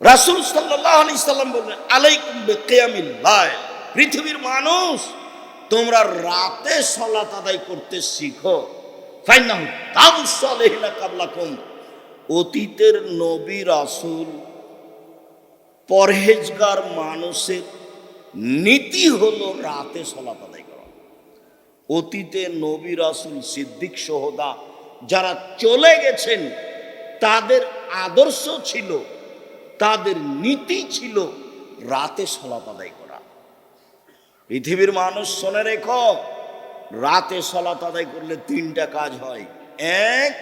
রাসুল সাল্লাহ আলি সাল্লাম বললেন, আলাইকুম বেকিয়ামিল লাইল। পৃথিবীর মানুষ, তোমরা রাতে সলাত আদায় করতে শিখো। তাবুসালেহিনা কাবলাকুম। অতীতের নবী রাসূল, পরহেজগার মানুষের নীতি হলো রাতে সলাত আদায় করা। অতীতে নবী রাসূল সিদ্দিক সহদা যারা চলে গেছেন তাদের আদর্শ ছিল, তাদের নীতি ছিল রাতে সলাত আদায় করা। পৃথিবীর মানুষ শোনে রেখো, রাতে সলাত আদায় করলে তিনটা কাজ হয়। এক,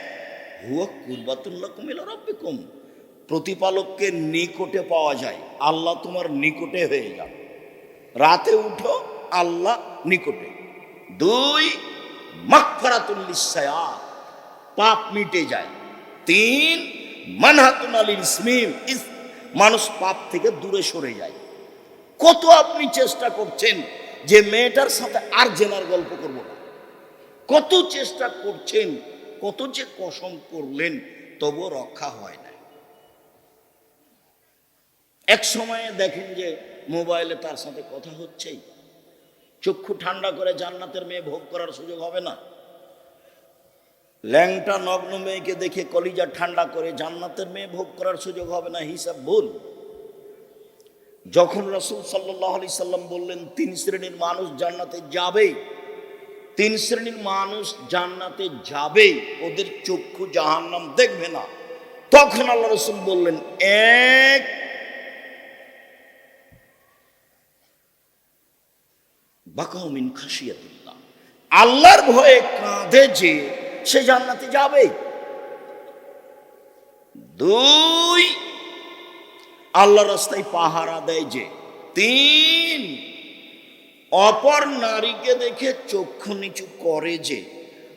হুয়া কুরবাতুল্লাহ কুমিল রব্বিকুম। প্রতিপালককে নিকটে পাওয়া যায়, আল্লাহ তোমার নিকটে হয়ে যাবে রাতে উঠো, আল্লাহ নিকটে। দুই মাকফারাতুল্লিসায়া পাপ মিটে যায়। তিন, মানহাতুন ইসমিম মানুষ পাপ থেকে দূরে সরে যায়। কত আপনি চেষ্টা করছেন যে মেয়েটার সাথে আর জেনার গল্প করব না? কত চেষ্টা করছেন, কত যে কসম করলেন তবু রক্ষা হয় না। এক সময়ে দেখেন যে মোবাইলে তার সাথে কথা হচ্ছেই। চক্ষু ঠান্ডা করে জান্নাতের মেয়ে ভোগ করার সুযোগ হবে না। ল্যাংটা নগ্ন মেয়েকে দেখে কলিজা ঠান্ডা করে জান্নাতের মেয়ে ভোগ করার সুযোগ হবে না, হিসাব ভুল। যখন রসুল সাল্লাহ সাল্লাম বললেন, তিন শ্রেণির মানুষ জান্নাতে যাবে তিন শ্রেণির মানুষ জান্নাতে যাবে ওদের চক্ষু জাহান্নাম দেখবে না। তখন আল্লাহ রসুল বললেন, এক বাকাউমিন খাসিয়াতুল্লাহ আল্লাহর ভয়ে কাঁধে যে সে জান্নাতে যাবে। দুই আল্লাহ রাস্তায় পাহারা দেয় যে, তিন, অপর নারীকে দেখে চক্ষু নিচু করে যে,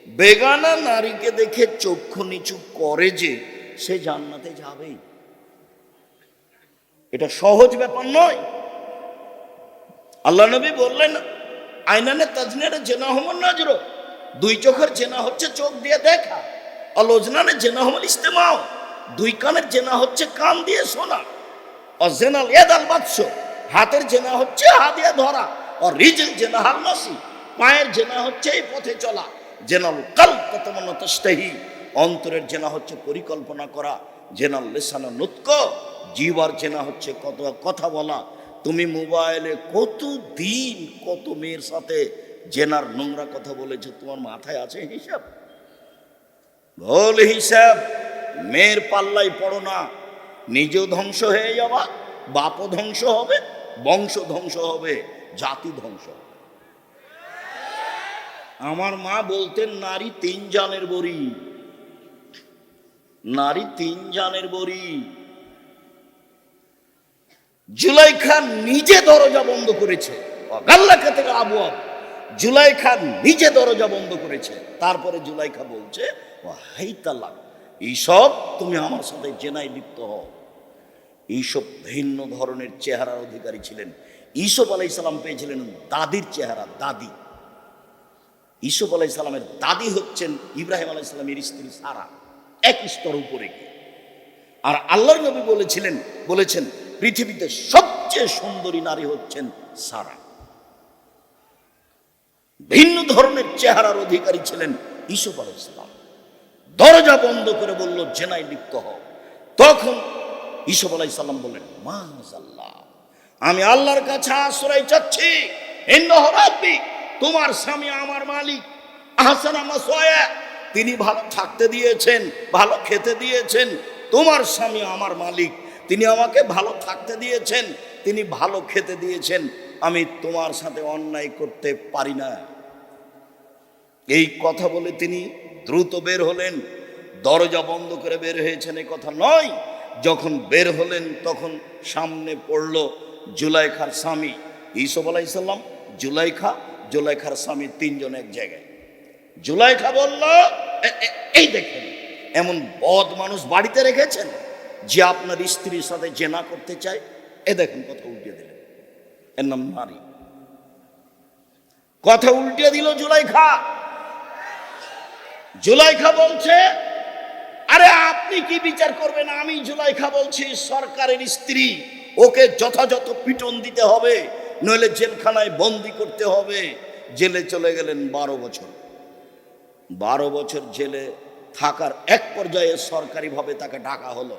বেগানা নারীকে দেখে চক্ষু নিচু করে যে, সে জান্নাতে যাবেই এটা সহজ ব্যাপার নয়। আল্লাহ নবী বললেন, আইনানে তাজনের জেনা হমন নজর। দুই চোখের জেনা হচ্ছে চোখ দিয়ে দেখা। অলোজনানে জেনা হমন ইস্তেমাও। দুই কানের জেনা হচ্ছে কান দিয়ে শোনা। অজেনাল এদাল বাৎস হাতের জেনা হচ্ছে হাত দিয়ে ধরা। ও রিজেল জেনা হাল নসি পায়ের জেনা হচ্ছে এই পথে চলা। জেনাল কাল ততমন তস্তেহি অন্তরের জেনা হচ্ছে পরিকল্পনা করা। জেনাল লেসানা নুৎক জীবার জেনা হচ্ছে কত কথা বলা। তুমি মোবাইলে কত দিন কত মেয়ের সাথে জেনার নোংরা কথা বলেছ, তোমার মাথায় আছে হিসাব? ভুল হিসাব, মেয়ের পাল্লাই পড়ো না, নিজেও ধ্বংস হয়ে যাবা, বাপও ধ্বংস হবে, বংশ ধ্বংস হবে, জাতি ধ্বংস হবে। আমার মা বলতেন, নারী তিন জানের বড়ি। নারী তিন জানের বড়ি। জুলাইখা নিজে দরজা বন্ধ করেছে। গাল্লাখা থেকে আবু আবু। জুলাইখা নিজে দরজা বন্ধ করেছে। তারপরে জুলাইখা বলছে ও এইসব তুমি আমার সাথে জেনায় লিপ্ত হও। এইসব ভিন্ন ধরনের চেহারার অধিকারী ছিলেন। ঈসব আলাই সালাম পেয়েছিলেন দাদির চেহারা, দাদি। ঈসব আলাই সালামের দাদি হচ্ছেন ইব্রাহিম আলাই সালামের স্ত্রী সারা, এক স্তর উপরে গিয়ে। আর আল্লাহর নবী বলেছিলেন, বলেছেন, পৃথিবীতে সবচেয়ে সুন্দরী নারী হচ্ছেন সারা। ভিন্ন ধরনের চেহারার অধিকারী ছিলেন ইসুফ আলাইসালাম দরজা বন্ধ করে বলল জেনাই লিপ্ত হও। তখন ইসুফ আলাইসাল্লাম বললেন মাজাল্লাহ আমি আল্লাহর কাছে আশ্রয় চাচ্ছি। তোমার স্বামী আমার মালিক। আহসান তিনি ভালো থাকতে দিয়েছেন, ভালো খেতে দিয়েছেন। তোমার স্বামী আমার মালিক, তিনি আমাকে ভালো থাকতে দিয়েছেন, তিনি ভালো খেতে দিয়েছেন। আমি তোমার সাথে অন্যায় করতে পারি না। এই কথা বলে তিনি দ্রুত বের হলেন। দরজা বন্ধ করে বের হয়েছেন এই কথা নয়। যখন বের হলেন, তখন সামনে পড়ল জুলাইখার স্বামী। ইসব আলাইসাল্লাম জুলাইখা, জুলাইখার স্বামী তিনজন এক জায়গায়। জুলাইখা বলল, "এ- এ- এই দেখেন, এমন বদ মানুষ বাড়িতে রেখেছেন যে আপনার স্ত্রীর সাথে জেনা করতে চায়? এ দেখেন কথা উল্টে দিলেন। এর নাম নারী। কথা উল্টে দিল জুলাইখা। জুলাইখা বলছে, আরে আপনি কি বিচার করবেন? আমি জুলাইখা বলছি, সরকারের স্ত্রী, ওকে যথাযথ পিটন দিতে হবে, নইলে জেলখানায় বন্দি করতে হবে। জেলে চলে গেলেন বারো বছর। বারো বছর জেলে থাকার এক পর্যায়ে সরকারিভাবে তাকে ডাকা হলো।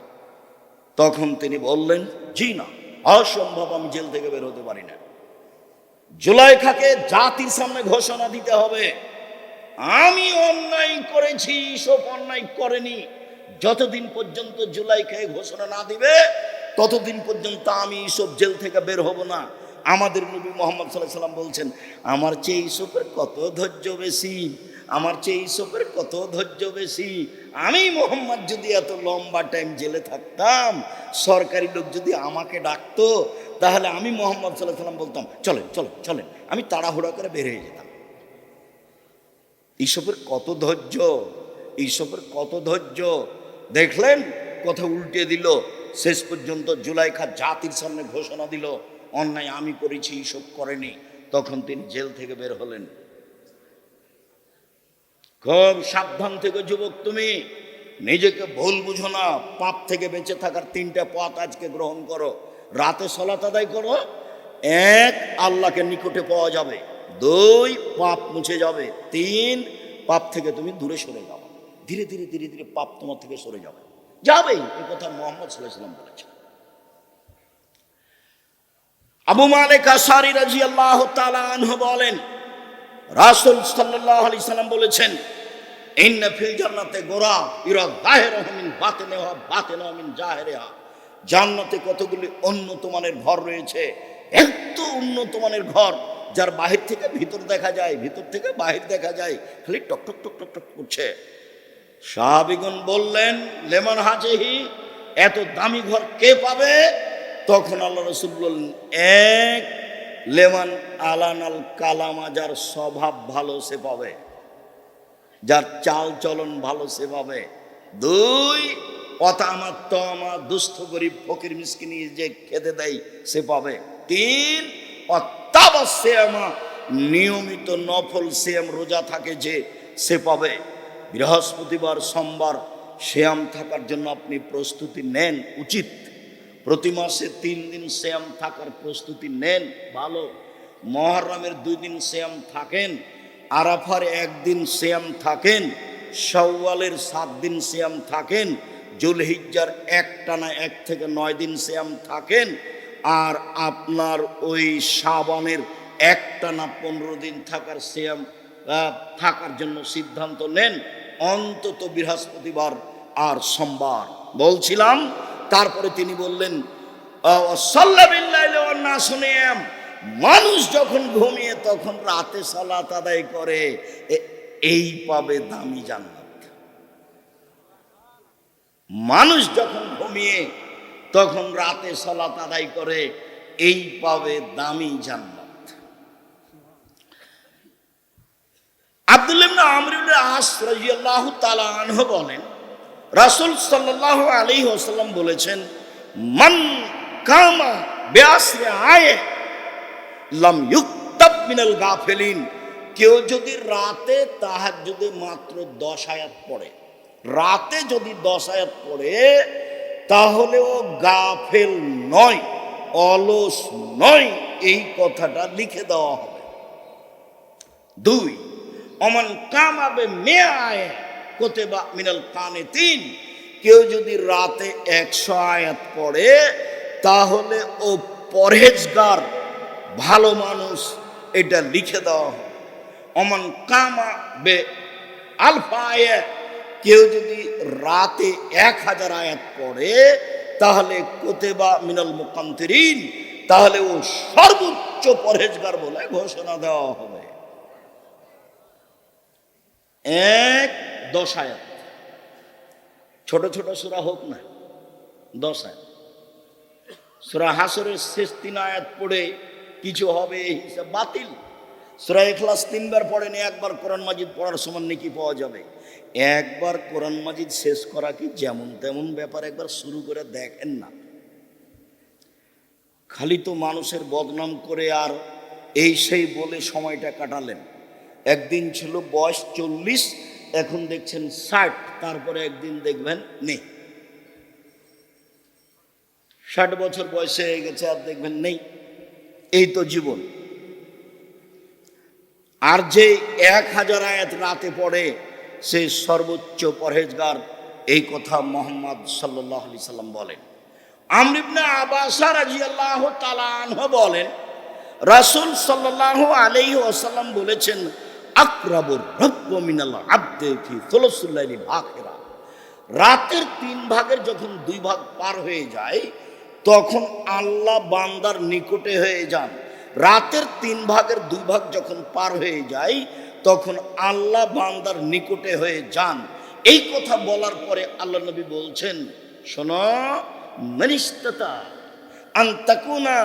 তখন তিনি বললেন, জি না, অসম্ভব, আমি জেল থেকে বের হতে পারি না। জুলাইখাকে জাতির সামনে ঘোষণা দিতে হবে। আমি অন্যায় করেছি, সব অন্যায় করেনি। যতদিন পর্যন্ত জুলাই জুলাইখায় ঘোষণা না দিবে, ততদিন পর্যন্ত আমি ইসব জেল থেকে বের হব না। আমাদের নবী মোহাম্মদ সাল্লাহ সাল্লাম বলছেন, আমার চেয়ে ইসবের কত ধৈর্য বেশি? আমার চেয়ে ইসবের কত ধৈর্য বেশি? আমি মোহাম্মদ যদি এত লম্বা টাইম জেলে থাকতাম, সরকারি লোক যদি আমাকে ডাকতো, তাহলে আমি মোহাম্মদ সাল্লাহ সাল্লাম বলতাম, চলেন চলেন চলেন। আমি তাড়াহুড়া করে বের হয়ে যেতাম। এইসবের কত ধৈর্য এইসবের কত ধৈর্য। দেখলেন কথা উল্টে দিল, শেষ পর্যন্ত জুলাইখা জাতির সামনে ঘোষণা দিল, অন্যায় আমি করেছি এইসব করেনি। তখন তিনি জেল থেকে বের হলেন। খুব সাবধান থেকে যুবক তুমি, নিজেকে ভুল বুঝো না, পাপ থেকে বেঁচে থাকার তিনটা পথ আজকে গ্রহণ করো। রাতে সলাত আদায় করো, এক আল্লাহকে নিকটে পাওয়া যাবে। দুই, পাপ মুছে যাবে। তিন, পাপ থেকে তুমি দূরে সরে যাও। ধীরে ধীরে ধীরে ধীরে পাপ তোমার থেকে সরে যাবে। যাবেই এ কথা মোহাম্মদ সাল্লাম বলেছেন। আবু মালিক আসারি রাজি আল্লাহ আনহু বলেন, রাসুল সাল্লাহ আলি সাল্লাম বলেছেন, ইন্না ফিল জান্নাতে গোরা ইরা জাহের মিন বাতেনে হা বাতেনে মিন জাহেরে জান্নাতে কতগুলি উন্নত মানের ঘর রয়েছে? এত উন্নত মানের ঘর। যার বাহির থেকে ভিতর দেখা যায়, ভিতর থেকে বাহির দেখা যায়, খালি টক টক টক টক টক করছে। সাহাবিগুন বললেন, লেমন হাজেহি, এত দামি ঘর কে পাবে? তখন আল্লাহ রসুল বললেন, এক লেমন আলান আল কালামা, যার স্বভাব ভালো সে পাবে, যার চাল চলন ভালো সে পাবে। দুই অতা আমার তো আমার দুস্থ গরিব ফকির মিসকিনি যে খেতে দেয় সে পাবে। তিন অত্যাবশ্যে নিয়মিত নফল শ্যাম রোজা থাকে যে সে পাবে। বৃহস্পতিবার, সোমবার শ্যাম থাকার জন্য আপনি প্রস্তুতি নেন উচিত। প্রতি মাসে তিন দিন শ্যাম থাকার প্রস্তুতি নেন, ভালো। মহরমের দুই দিন শ্যাম থাকেন, আরাফার একদিন শ্যাম থাকেন সওয়ালের সাত দিন শ্যাম থাকেন, জুলহিজ্জার এক টানা এক থেকে নয় দিন শ্যাম থাকেন আর আপনার ওই সাবানের একটা না পনেরো দিন থাকার শ্যাম থাকার জন্য সিদ্ধান্ত নেন। অন্তত বৃহস্পতিবার আর সোমবার। বলছিলাম, তারপরে তিনি বললেন মানুষ যখন ঘুমিয়ে তখন রাতে সালাত আদায় করে এই পাবে দামি জান্নাত। মানুষ যখন ঘুমিয়ে তখন রাতে সালাত আদায় করে, এই পাবে দামি জান্নাত। আব্দুল্লাহ আমরুল আস রাজিয়াল্লাহু তাআলা আনহু বলেন, রাসূল সাল্লাল্লাহু আলাইহি ওয়াসাল্লাম বলেছেন, মান কামা বিআসরি আয়ে লাম ইউক্তাব মিনাল গাফিলিন। কেউ যদি রাতে তাহার যদি মাত্র দশ আয়াত পড়ে, রাতে যদি দশ আয়াত পড়ে তাহলে ও গাফেল নয়, অলস নয়, এই কথাটা লিখে দেওয়া হবে। দুই, অমন কামাবে মেয়ে আয় কোতে বা মিনাল কানে তিন কেউ যদি রাতে একশো আয়াত পড়ে, তাহলে ও পরহেজগার, ভালো মানুষ, এটা লিখে দেওয়া হবে। অমন কামা বে আলফা আয়াত কেউ যদি রাতে এক হাজার আয়াত পড়ে, তাহলে কোতেবা মিনাল মুকান্তিরিন, তাহলে ও সর্বোচ্চ পরহেজগার বলে ঘোষণা দেওয়া হবে। এক, দশ আয়াত। ছোট ছোট সুরা হোক না, দশ আয়াত। সুরা হাসরের শেষ তিন আয়াত পড়ে কিছু হবে এই হিসাব বাতিল। সুরা এখলাস তিনবার পড়েনি, একবার কোরআন মাজিদ পড়ার সমান নাকি পাওয়া যাবে। একবার কোরআন মাজিদ শেষ করা কি যেমন তেমন ব্যাপার একবার শুরু করে দেখেন না। খালি তো মানুষের বদনাম করে আর এই সেই বলে সময়টা কাটালেন। একদিন ছিল বয়স চল্লিশ, এখন দেখছেন ষাট, তারপরে একদিন দেখবেন নেই। ষাট বছর বয়সে হয়ে গেছে আর দেখবেন নেই। এই তো জীবন। আর যে এক হাজার আয়াত রাতে পড়ে সে সর্বোচ্চ পরহেজগার, এই কথা মোহাম্মদ সাল্লাহ আলি সাল্লাম বলেন। আমরিবনা আবাসা রাজিয়াল্লাহ তালাহ বলেন, রাসুল সাল্লাহ আলাইহি ওয়াসাল্লাম বলেছেন আকরাবুর রব্ব মিনাল আব্দে ফি সুলসুল্লাইলি আখিরা। রাতের তিন ভাগের যখন দুই ভাগ পার হয়ে যায়, তখন আল্লাহ বান্দার নিকটে হয়ে যান। রাতের তিন ভাগের দুই ভাগ যখন পার হয়ে যায় তখন আল্লাহ বান্দার নিকটে হয়ে যান। এই কথা বলার পরে আল্লাহ নবী বলছেন, শোনো, মনিস্ততা, আন্তাকুনা,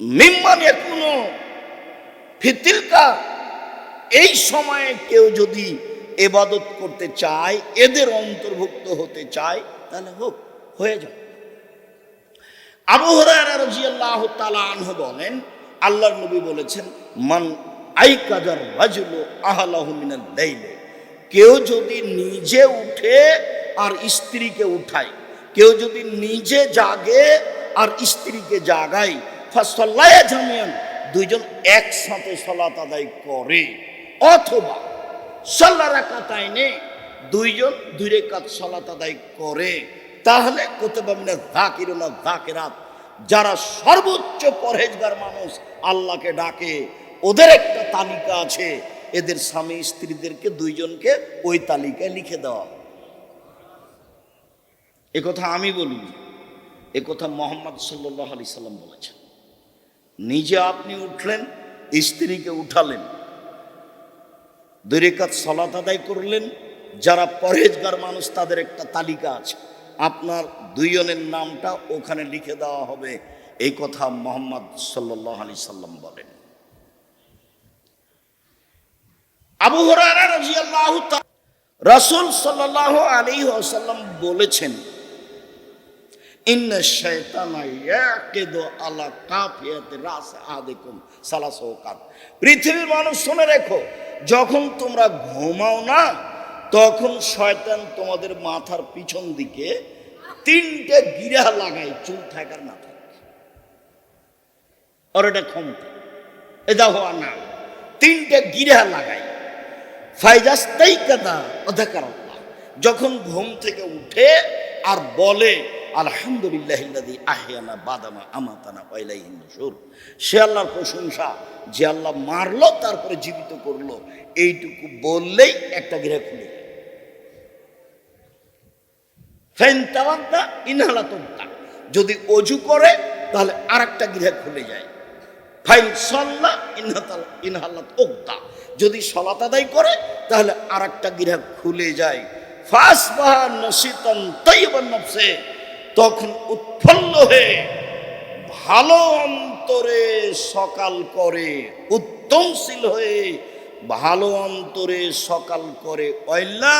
মিম্মান একুনো ফিতিলকা, এই সময়ে কেউ যদি এবাদত করতে চায়, এদের অন্তর্ভুক্ত হতে চায়, তাহলে হোক, হয়ে যাক। আবু হরায়রা রাদিয়াল্লাহু তাআলা আনহু বলেন, আল্লাহর নবী বলেছেন মান আইকাজার রাজুলু আহলাহু মিনাল লাইলে। কেউ যদি নিজে উঠে আর স্ত্রীকে উঠায়, কেউ যদি নিজে জাগে আর স্ত্রীকে জাগায় ফাসল্লায়া জামিয়ান, দুইজন একসাথে সলাত আদায় করে। অথবা সাল্লা রাকাতাইনে দুইজন দুই রেখাত সলাত আদায় করে। তাহলে করতে পারবেন জাকির না জাকিরাত যারা সর্বোচ্চ পরহেজগার মানুষ, আল্লাহকে ডাকে। ওদের একটা তালিকা আছে। এদের স্বামী স্ত্রীদেরকে দুইজনকে ওই তালিকায় লিখে দেওয়া। এ কথা আমি বলিনি, এ কথা মোহাম্মদ সাল্লাহ আলি সাল্লাম বলেছেন। নিজে আপনি উঠলেন, স্ত্রীকে উঠালেন। দুই রেখাত সলাত আদায় করলেন, যারা পরহেজগার মানুষ, তাদের একটা তালিকা আছে। আপনার দুইজনের নামটা ওখানে লিখে দেওয়া হবে। এই কথা মোহাম্মদ সাল্লাহ আলি সাল্লাম বলেন আবু হরারা রাদিয়াল্লাহু তাআলা রাসূল সাল্লাল্লাহু আলাইহি ওয়াসাল্লাম বলেছেন ইন্না শাইতানা ইয়াকিদু আলা কাফিয়াতি রাস আহাদিকুম সালাসাওকাত পৃথিবীর মানুষ শুনে রেখো, যখন তোমরা ঘুমাও না, তখন শয়তান তোমাদের মাথার পিছন দিকে তিনটে গিরা লাগায়, চুল থাকার না থাকে। ক্ষমতা। এটা হওয়া না। তিনটে গিরা লাগায়। ফাইজাস্তাই যখন ঘুম থেকে উঠে আর বলে আলহামদুলিল্লাহ আহিয়ানা আমাতানা পয়লাই নসুর সে আল্লাহর প্রশংসা, যে আল্লাহ মারলো, তারপরে জীবিত করল, এইটুকু বললেই একটা গৃহ খুলে যায়। ফেন্তাওয়ান্তা ইনহালা তোমতা যদি অজু করে, তাহলে আর একটা গৃহ খুলে যায়। ফাইন সল্লা ইনহাতাল ইনহাল্লাত ওক্তা যদি সলাত আদায় করে, তাহলে আর একটা গৃহ খুলে যায়। তখন উৎফুল্ল হয়ে ভালো অন্তরে সকাল করে, উত্তমশীল হয়ে ভালো অন্তরে সকাল করে। অল্লা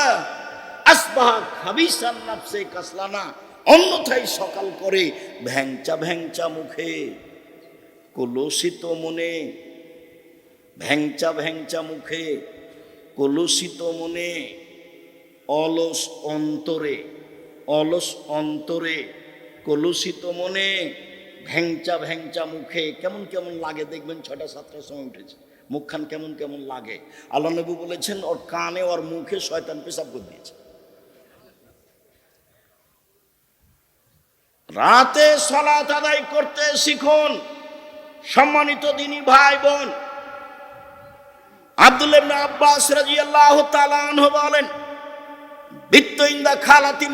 আসবাহা খাবিসান নাফসে কাসলানা, অন্যথায় সকাল করে ভ্যাংচা ভ্যাংচা মুখে। কলসিত মনে ভ্যাংচা ভ্যাংচা মুখে, কলুষিত মনে, অলস অন্তরে অলস অন্তরে, কলুষিত মনে ভ্যাংচা ভ্যাংচা মুখে, কেমন কেমন লাগে দেখবেন ছটা সাতটার সময় উঠেছে, মুখখান কেমন কেমন লাগে। আল্লাহ নবী বলেছেন, ওর কানে, ওর মুখে শয়তান পেশাব করে দিয়েছে। রাতে সলাত আদায় করতে শিখুন, সম্মানিত দিনী ভাই বোন আব্দুল ইবনে আব্বাস বলেন খালাতি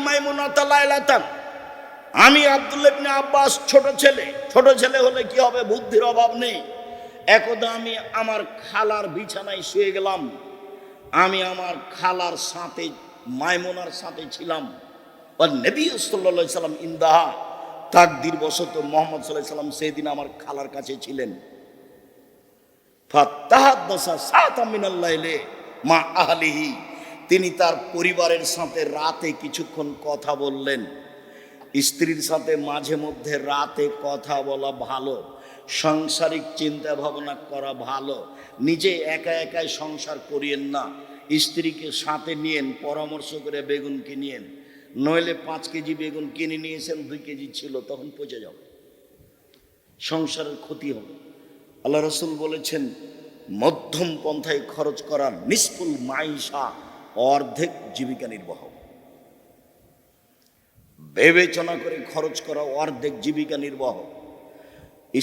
আমি আব্দুল ইবনে আব্বাস ছোট ছেলে ছোট ছেলে হলে কি হবে? বুদ্ধির অভাব নেই। একদা আমি আমার খালার বিছানায় শুয়ে গেলাম। আমি আমার খালার সাথে, মাইমুনার সাথে ছিলাম। নবী সাল্লাল্লাহু সাল্লাম ইন্দাহা, তাকদির বশত মোহাম্মদ সাল্লাহ সাল্লাম সেদিন আমার খালার কাছে ছিলেন। মা তিনি তার পরিবারের সাথে রাতে কিছুক্ষণ কথা বললেন। স্ত্রীর সাথে মাঝে মধ্যে রাতে কথা বলা ভালো, সাংসারিক চিন্তা ভাবনা করা ভালো, নিজে একা একাই সংসার করিয়েন না, স্ত্রীকে সাথে নিয়েন, পরামর্শ করে বেগুন কিনিয়েন। নইলে পাঁচ কেজি বেগুন কিনে নিয়েছেন, দুই কেজি ছিল, তখন পচে যাবে। সংসারের ক্ষতি হবে। আল্লাহ রসুল বলেছেন, মধ্যম পন্থায় খরচ করা নিষ্ফুল মাইশা অর্ধেক জীবিকা নির্বাহ। বিবেচনা করে খরচ করা অর্ধেক জীবিকা নির্বাহ।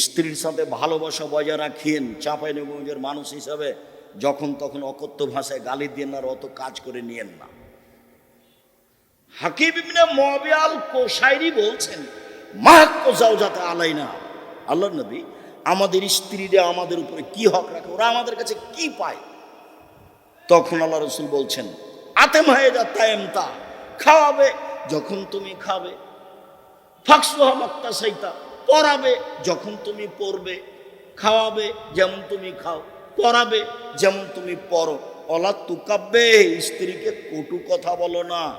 স্ত্রীর সাথে ভালোবাসা বজায় রাখিয়েন চাপাই নবীর মানুষ হিসাবে যখন তখন অকথ্য ভাষায় গালি দিয়ে আর অত কাজ করে নিয়েন না। হাকিব ইবনে মবিয়াল কোসাইরি বলছেন, মাহাক্ক যাও যাতে আলাই না আল্লাহ নবী আমাদের স্ত্রীরা আমাদের উপরে কি হক রাখে? ওরা আমাদের কাছে কি পায়? তখন আল্লাহ রসুল বলছেন, আতেম হয়ে যা তাইম তা খাওয়াবে যখন তুমি খাবে। ফাঁকসুহা মাক্তা সাইতা পড়াবে যখন তুমি পড়বে খাওয়াবে যেমন তুমি খাও পড়াবে যেমন তুমি পড়ো অলা তুকাব্বে, স্ত্রীকে কটু কথা বলো না।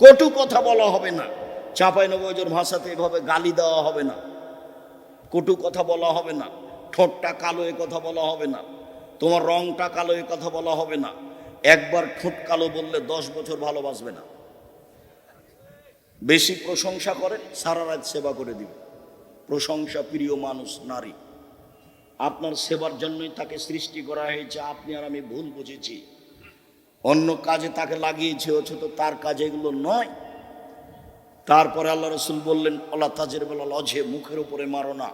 কটু কথা বলা হবে না। চাঁপাই নবজর ভাষাতে এভাবে গালি দেওয়া হবে না। কটু কথা বলা হবে না, ঠোঁটটা কালো এ কথা বলা হবে না, তোমার রংটা কালো এ কথা বলা হবে না, একবার ঠোঁট কালো বললে দশ বছর ভালোবাসবে না। বেশি প্রশংসা করেন, সারা রাত সেবা করে দিবে প্রশংসা প্রিয় মানুষ, নারী। আপনার সেবার জন্যই তাকে সৃষ্টি করা হয়েছে, আপনি আর আমি ভুল বুঝেছি। অন্য কাজে তাকে লাগিয়েছে, অথচ তার কাজ এগুলো নয়। তারপরে আল্লাহ রসুল বললেন আল্লাহ তাজের বেলা লজে মুখের উপরে মারো না।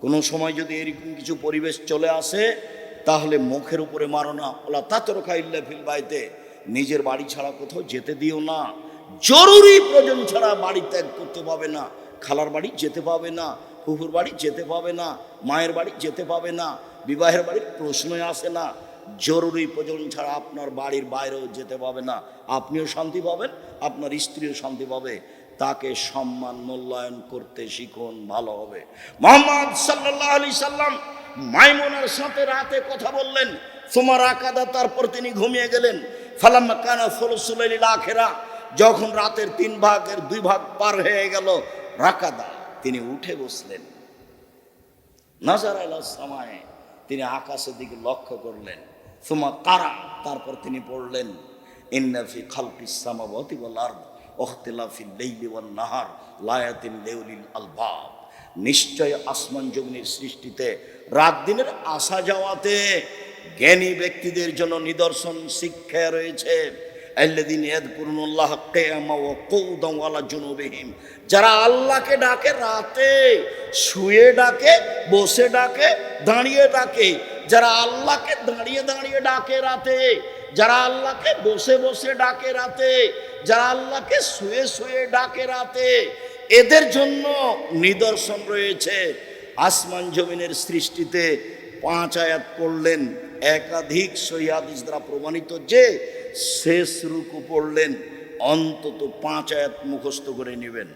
কোনো সময় যদি এরকম কিছু পরিবেশ চলে আসে, তাহলে মুখের উপরে মারো না। আল্লাহ তাতরকা ইল্লা ফিল বাইতে। নিজের বাড়ি ছাড়া কোথাও যেতে দিও না। জরুরি প্রয়োজন ছাড়া বাড়ি ত্যাগ করতে পাবে না। খালার বাড়ি যেতে পাবে না। ফুফুর বাড়ি যেতে পাবে না। মায়ের বাড়ি যেতে পাবে না। বিবাহের বাড়ির প্রশ্নই আসে না। জরুরি প্রয়োজন ছাড়া আপনার বাড়ির বাইরেও যেতে পাবে না। আপনিও শান্তি পাবেন, আপনার স্ত্রীও শান্তি পাবে। তাকে সম্মান মূল্যায়ন করতে শিখুন, ভালো হবে। মোহাম্মদ সাল্লাহ আলি সাল্লাম মাইমুনার সাথে রাতে কথা বললেন। তোমার আকাদা, তারপর তিনি ঘুমিয়ে গেলেন। ফালাম্মা কানা ফলসুলাইল আখেরা, যখন রাতের তিন ভাগের দুই ভাগ পার হয়ে গেল রাকাদা, তিনি উঠে বসলেন। নাজার আল্লাহ সামায়, তিনি আকাশের দিকে লক্ষ্য করলেন। সুমা কারা তারপর তিনি পড়লেন ইন্নাফি খালকিস ওয়াল আরদ। ওখতিলাফি লাইলি নাহার, লায়াতিন লিউলিল আলবাব। নিশ্চয় আসমান জমিনের সৃষ্টিতে রাত দিনের আসা যাওয়াতে জ্ঞানী ব্যক্তিদের জন্য নিদর্শন, শিক্ষা রয়েছে। যারা আল্লাহকে ডাকে রাতে, শুয়ে ডাকে, বসে ডাকে, দাঁড়িয়ে ডাকে, যারা আল্লাহকে দাঁড়িয়ে দাঁড়িয়ে ডাকে রাতে যারা আল্লাহকে বসে বসে ডাকে রাতে, যারা আল্লাহকে শুয়ে শুয়ে ডাকে রাতে, এদের জন্য নিদর্শন রয়েছে। আসমান জমিনের সৃষ্টিতে পাঁচ আয়াত পড়লেন, একাধিক সহিদিস দ্বারা প্রমাণিত যে শেষ রুকু পড়লেন, অন্তত পাঁচ আয়াত মুখস্থ করে নেবেন।